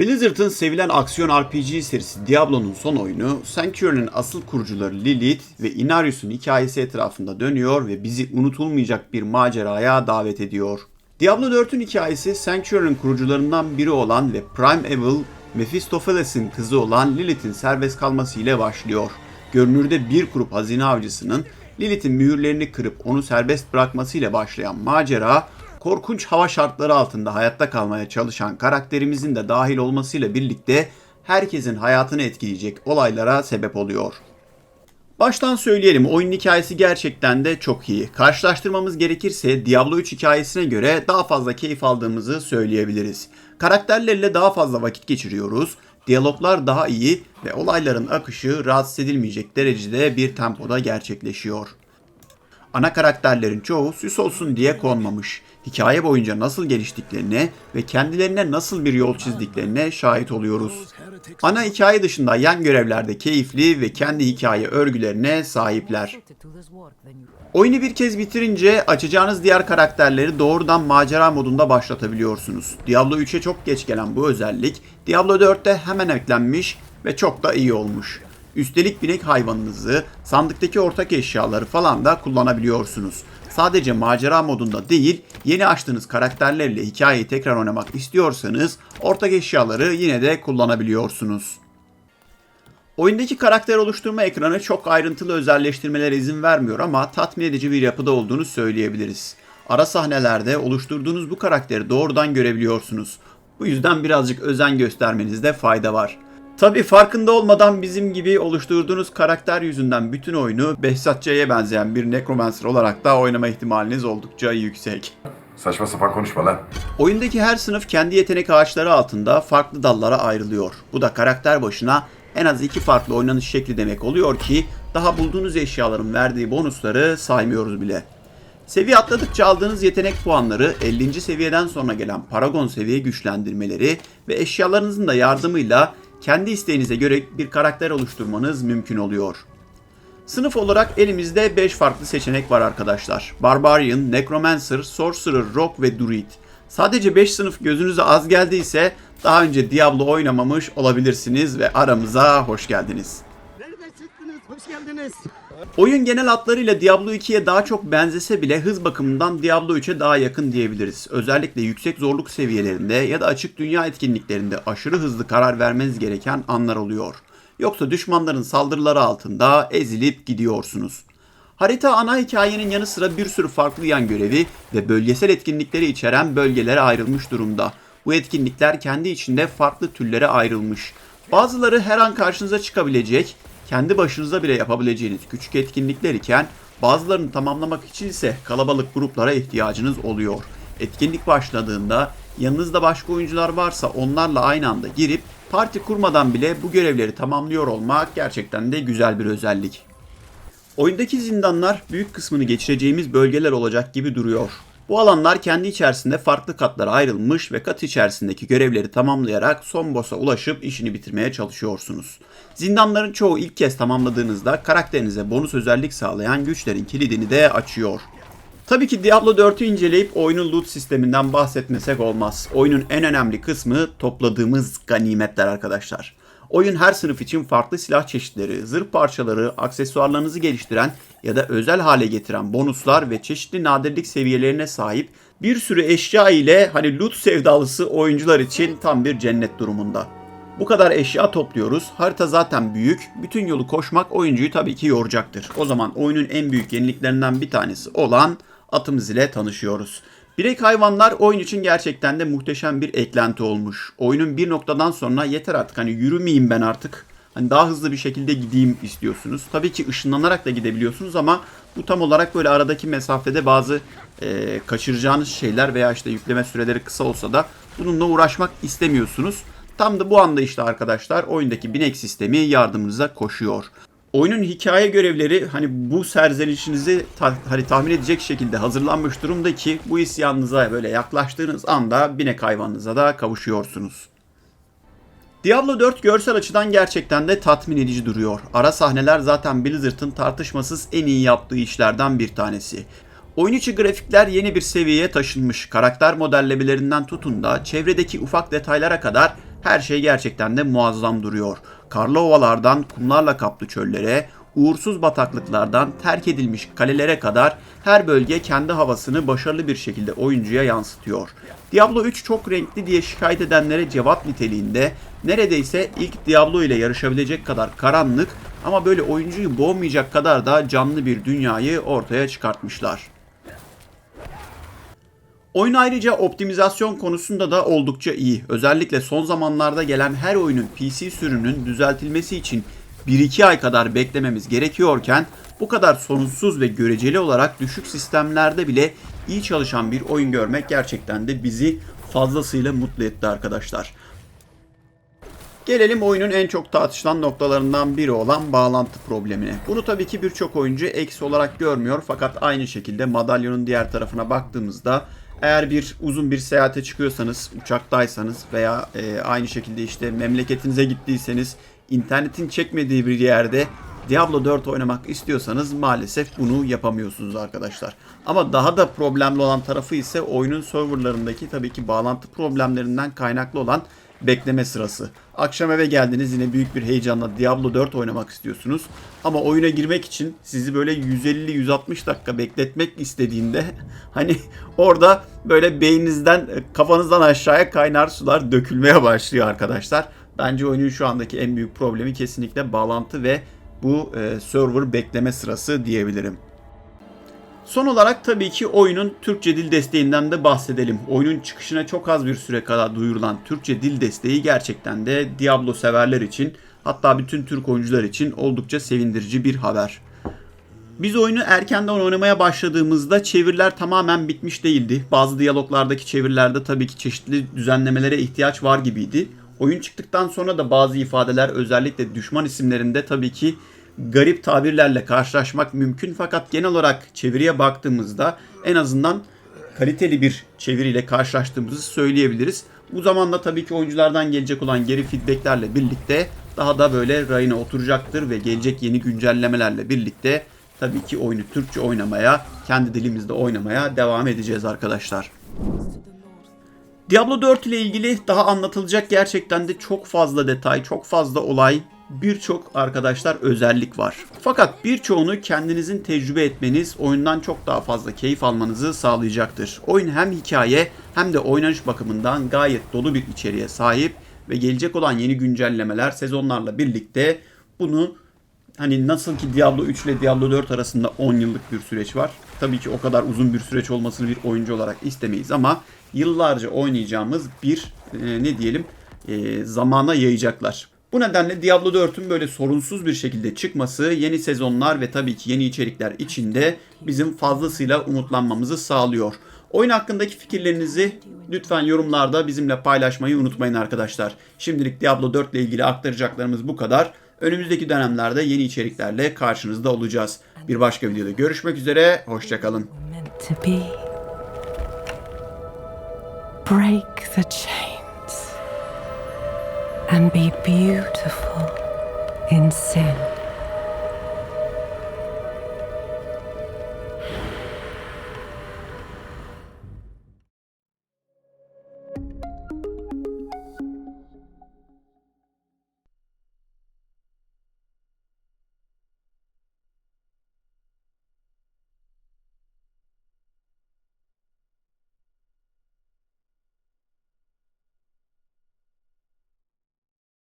Blizzard'ın sevilen aksiyon RPG serisi Diablo'nun son oyunu, Sanctuary'nin asıl kurucuları Lilith ve Inarius'un hikayesi etrafında dönüyor ve bizi unutulmayacak bir maceraya davet ediyor. Diablo 4'ün hikayesi Sanctuary'nin kurucularından biri olan ve Prime Evil, Mephistopheles'in kızı olan Lilith'in serbest kalması ile başlıyor. Görünürde bir grup hazine avcısının Lilith'in mühürlerini kırıp onu serbest bırakmasıyla başlayan macera, korkunç hava şartları altında hayatta kalmaya çalışan karakterimizin de dahil olmasıyla birlikte herkesin hayatını etkileyecek olaylara sebep oluyor. Baştan söyleyelim oyunun hikayesi gerçekten de çok iyi. Karşılaştırmamız gerekirse Diablo 3 hikayesine göre daha fazla keyif aldığımızı söyleyebiliriz. Karakterlerle daha fazla vakit geçiriyoruz. Diyaloglar daha iyi ve olayların akışı rahatsız edilmeyecek derecede bir tempoda gerçekleşiyor. Ana karakterlerin çoğu süs olsun diye konmamış. Hikaye boyunca nasıl geliştiklerine ve kendilerine nasıl bir yol çizdiklerine şahit oluyoruz. Ana hikaye dışında yan görevlerde keyifli ve kendi hikaye örgülerine sahipler. Oyunu bir kez bitirince açacağınız diğer karakterleri doğrudan macera modunda başlatabiliyorsunuz. Diablo 3'e çok geç gelen bu özellik Diablo 4'te hemen eklenmiş ve çok da iyi olmuş. Üstelik binek hayvanınızı, sandıktaki ortak eşyaları falan da kullanabiliyorsunuz. Sadece macera modunda değil, yeni açtığınız karakterlerle hikayeyi tekrar oynamak istiyorsanız ortak eşyaları yine de kullanabiliyorsunuz. Oyundaki karakter oluşturma ekranı çok ayrıntılı özelleştirmelere izin vermiyor ama tatmin edici bir yapıda olduğunu söyleyebiliriz. Ara sahnelerde oluşturduğunuz bu karakteri doğrudan görebiliyorsunuz. Bu yüzden birazcık özen göstermenizde fayda var. Tabi farkında olmadan bizim gibi oluşturduğunuz karakter yüzünden bütün oyunu Behzatçı'ya benzeyen bir Necromancer olarak da oynama ihtimaliniz oldukça yüksek. Saçma sapan konuşma lan. Oyundaki her sınıf kendi yetenek ağaçları altında farklı dallara ayrılıyor. Bu da karakter başına en az iki farklı oynanış şekli demek oluyor ki daha bulduğunuz eşyaların verdiği bonusları saymıyoruz bile. Seviye atladıkça aldığınız yetenek puanları 50. seviyeden sonra gelen Paragon seviye güçlendirmeleri ve eşyalarınızın da yardımıyla kendi isteğinize göre bir karakter oluşturmanız mümkün oluyor. Sınıf olarak elimizde 5 farklı seçenek var arkadaşlar. Barbarian, Necromancer, Sorcerer, Rogue ve Druid. Sadece 5 sınıf gözünüze az geldiyse daha önce Diablo oynamamış olabilirsiniz ve aramıza hoş geldiniz. Nereden çıktınız? Hoş geldiniz. Oyun genel hatlarıyla Diablo 2'ye daha çok benzese bile hız bakımından Diablo 3'e daha yakın diyebiliriz. Özellikle yüksek zorluk seviyelerinde ya da açık dünya etkinliklerinde aşırı hızlı karar vermeniz gereken anlar oluyor. Yoksa düşmanların saldırıları altında ezilip gidiyorsunuz. Harita ana hikayenin yanı sıra bir sürü farklı yan görevi ve bölgesel etkinlikleri içeren bölgelere ayrılmış durumda. Bu etkinlikler kendi içinde farklı türlere ayrılmış. Bazıları her an karşınıza çıkabilecek, kendi başınıza bile yapabileceğiniz küçük etkinlikler iken bazılarını tamamlamak için ise kalabalık gruplara ihtiyacınız oluyor. Etkinlik başladığında yanınızda başka oyuncular varsa onlarla aynı anda girip parti kurmadan bile bu görevleri tamamlıyor olmak gerçekten de güzel bir özellik. Oyundaki zindanlar büyük kısmını geçireceğimiz bölgeler olacak gibi duruyor. Bu alanlar kendi içerisinde farklı katlara ayrılmış ve kat içerisindeki görevleri tamamlayarak son boss'a ulaşıp işini bitirmeye çalışıyorsunuz. Zindanların çoğu ilk kez tamamladığınızda karakterinize bonus özellik sağlayan güçlerin kilidini de açıyor. Tabii ki Diablo 4'ü inceleyip oyunun loot sisteminden bahsetmesek olmaz. Oyunun en önemli kısmı topladığımız ganimetler arkadaşlar. Oyun her sınıf için farklı silah çeşitleri, zırh parçaları, aksesuarlarınızı geliştiren ya da özel hale getiren bonuslar ve çeşitli nadirlik seviyelerine sahip bir sürü eşya ile hani loot sevdalısı oyuncular için tam bir cennet durumunda. Bu kadar eşya topluyoruz. Harita zaten büyük. Bütün yolu koşmak oyuncuyu tabii ki yoracaktır. O zaman oyunun en büyük yeniliklerinden bir tanesi olan atımız ile tanışıyoruz. Birek hayvanlar oyun için gerçekten de muhteşem bir eklenti olmuş. Oyunun bir noktadan sonra yeter artık hani yürümeyeyim ben artık. Hani daha hızlı bir şekilde gideyim istiyorsunuz. Tabii ki ışınlanarak da gidebiliyorsunuz ama bu tam olarak böyle aradaki mesafede bazı e, kaçıracağınız şeyler veya işte yükleme süreleri kısa olsa da bununla uğraşmak istemiyorsunuz. Tam da bu anda işte arkadaşlar oyundaki binek sistemi yardımınıza koşuyor. Oyunun hikaye görevleri hani bu serzenişinizi ta- hani tahmin edecek şekilde hazırlanmış durumda ki bu isyanınıza böyle yaklaştığınız anda binek hayvanınıza da kavuşuyorsunuz. Diablo 4 görsel açıdan gerçekten de tatmin edici duruyor. Ara sahneler zaten Blizzard'ın tartışmasız en iyi yaptığı işlerden bir tanesi. Oyun içi grafikler yeni bir seviyeye taşınmış. Karakter modellemelerinden tutun da çevredeki ufak detaylara kadar Her şey gerçekten de muazzam duruyor. Karlı ovalardan kumlarla kaplı çöllere, uğursuz bataklıklardan terk edilmiş kalelere kadar her bölge kendi havasını başarılı bir şekilde oyuncuya yansıtıyor. Diablo 3 çok renkli diye şikayet edenlere cevap niteliğinde neredeyse ilk Diablo ile yarışabilecek kadar karanlık ama böyle oyuncuyu boğmayacak kadar da canlı bir dünyayı ortaya çıkartmışlar. Oyun ayrıca optimizasyon konusunda da oldukça iyi. Özellikle son zamanlarda gelen her oyunun PC sürümünün düzeltilmesi için 1-2 ay kadar beklememiz gerekiyorken bu kadar sorunsuz ve göreceli olarak düşük sistemlerde bile iyi çalışan bir oyun görmek gerçekten de bizi fazlasıyla mutlu etti arkadaşlar. Gelelim oyunun en çok tartışılan noktalarından biri olan bağlantı problemine. Bunu tabii ki birçok oyuncu eksi olarak görmüyor fakat aynı şekilde madalyonun diğer tarafına baktığımızda eğer bir uzun bir seyahate çıkıyorsanız, uçaktaysanız veya e, aynı şekilde işte memleketinize gittiyseniz internetin çekmediği bir yerde Diablo 4 oynamak istiyorsanız maalesef bunu yapamıyorsunuz arkadaşlar. Ama daha da problemli olan tarafı ise oyunun serverlarındaki tabii ki bağlantı problemlerinden kaynaklı olan bekleme sırası. Akşam eve geldiniz yine büyük bir heyecanla Diablo 4 oynamak istiyorsunuz. Ama oyuna girmek için sizi böyle 150-160 dakika bekletmek istediğinde hani orada böyle beyninizden kafanızdan aşağıya kaynar sular dökülmeye başlıyor arkadaşlar. Bence oyunun şu andaki en büyük problemi kesinlikle bağlantı ve bu e, server bekleme sırası diyebilirim. Son olarak tabii ki oyunun Türkçe dil desteğinden de bahsedelim. Oyunun çıkışına çok az bir süre kala duyurulan Türkçe dil desteği gerçekten de Diablo severler için hatta bütün Türk oyuncular için oldukça sevindirici bir haber. Biz oyunu erkenden oynamaya başladığımızda çeviriler tamamen bitmiş değildi. Bazı diyaloglardaki çevirilerde tabii ki çeşitli düzenlemelere ihtiyaç var gibiydi. Oyun çıktıktan sonra da bazı ifadeler özellikle düşman isimlerinde tabii ki garip tabirlerle karşılaşmak mümkün fakat genel olarak çeviriye baktığımızda en azından kaliteli bir çeviriyle karşılaştığımızı söyleyebiliriz. Bu zamanla tabii ki oyunculardan gelecek olan geri feedbacklerle birlikte daha da böyle rayına oturacaktır ve gelecek yeni güncellemelerle birlikte tabii ki oyunu Türkçe oynamaya, kendi dilimizde oynamaya devam edeceğiz arkadaşlar. Diablo 4 ile ilgili daha anlatılacak gerçekten de çok fazla detay, çok fazla olay, birçok arkadaşlar özellik var. Fakat birçoğunu kendinizin tecrübe etmeniz oyundan çok daha fazla keyif almanızı sağlayacaktır. Oyun hem hikaye hem de oynanış bakımından gayet dolu bir içeriğe sahip ve gelecek olan yeni güncellemeler sezonlarla birlikte bunu hani nasıl ki Diablo 3 ile Diablo 4 arasında 10 yıllık bir süreç var. Tabii ki o kadar uzun bir süreç olmasını bir oyuncu olarak istemeyiz ama yıllarca oynayacağımız bir e, ne diyelim e, zamana yayacaklar. Bu nedenle Diablo 4'ün böyle sorunsuz bir şekilde çıkması yeni sezonlar ve tabii ki yeni içerikler içinde bizim fazlasıyla umutlanmamızı sağlıyor. Oyun hakkındaki fikirlerinizi lütfen yorumlarda bizimle paylaşmayı unutmayın arkadaşlar. Şimdilik Diablo 4 ile ilgili aktaracaklarımız bu kadar. Önümüzdeki dönemlerde yeni içeriklerle karşınızda olacağız. Bir başka videoda görüşmek üzere, hoşçakalın. Break the chains and be beautiful in sin.